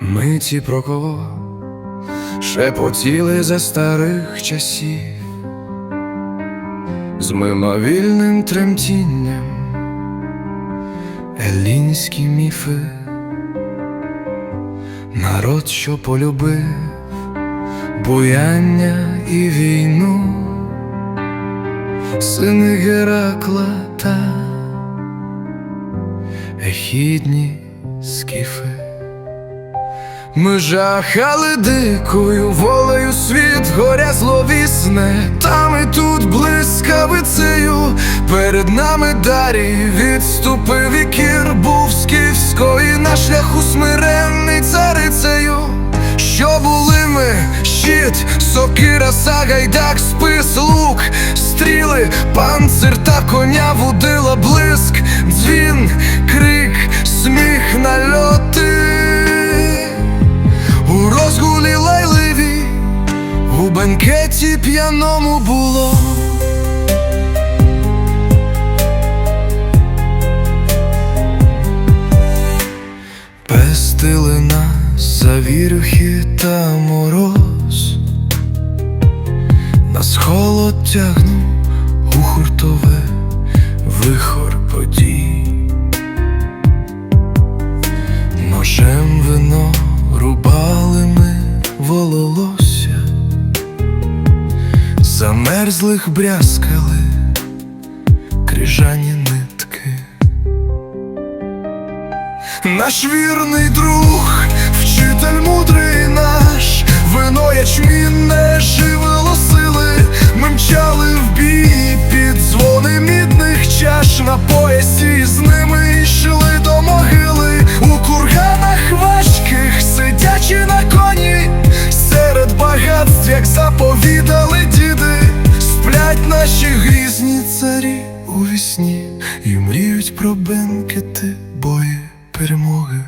Ми ті про кого? Шепотіли за старих часів, з мимовільним тремтінням. Елінські міфи, народ, що полюбив буяння і війну, сини Геракла та ехідні скіфи. Ми жахали дикою волею світ, горя зловісне, там і тут блискавицею, перед нами дарі відступив і кір був скіфської на шляху смиренний царицею. Що були ми, щит, сокира, сагайдак, спис, лук, стріли, панцир та коня вудила блиск, дзвін, крик, у бенкеті п'яному було. Пестили нас завірюхи та мороз, нас холод тягнув замерзлих брязкали крижані нитки. Наш вірний друг, вчитель мудрий наш, вино ячмінне живило сили, ми мчали в бій під дзвони мідних чаш на поясі, з ними йшли до могили, у курганах важких, сидячи на коні, серед багатств, як заповідали наші грізні царі у вісні і мріють про бенкети бої перемоги.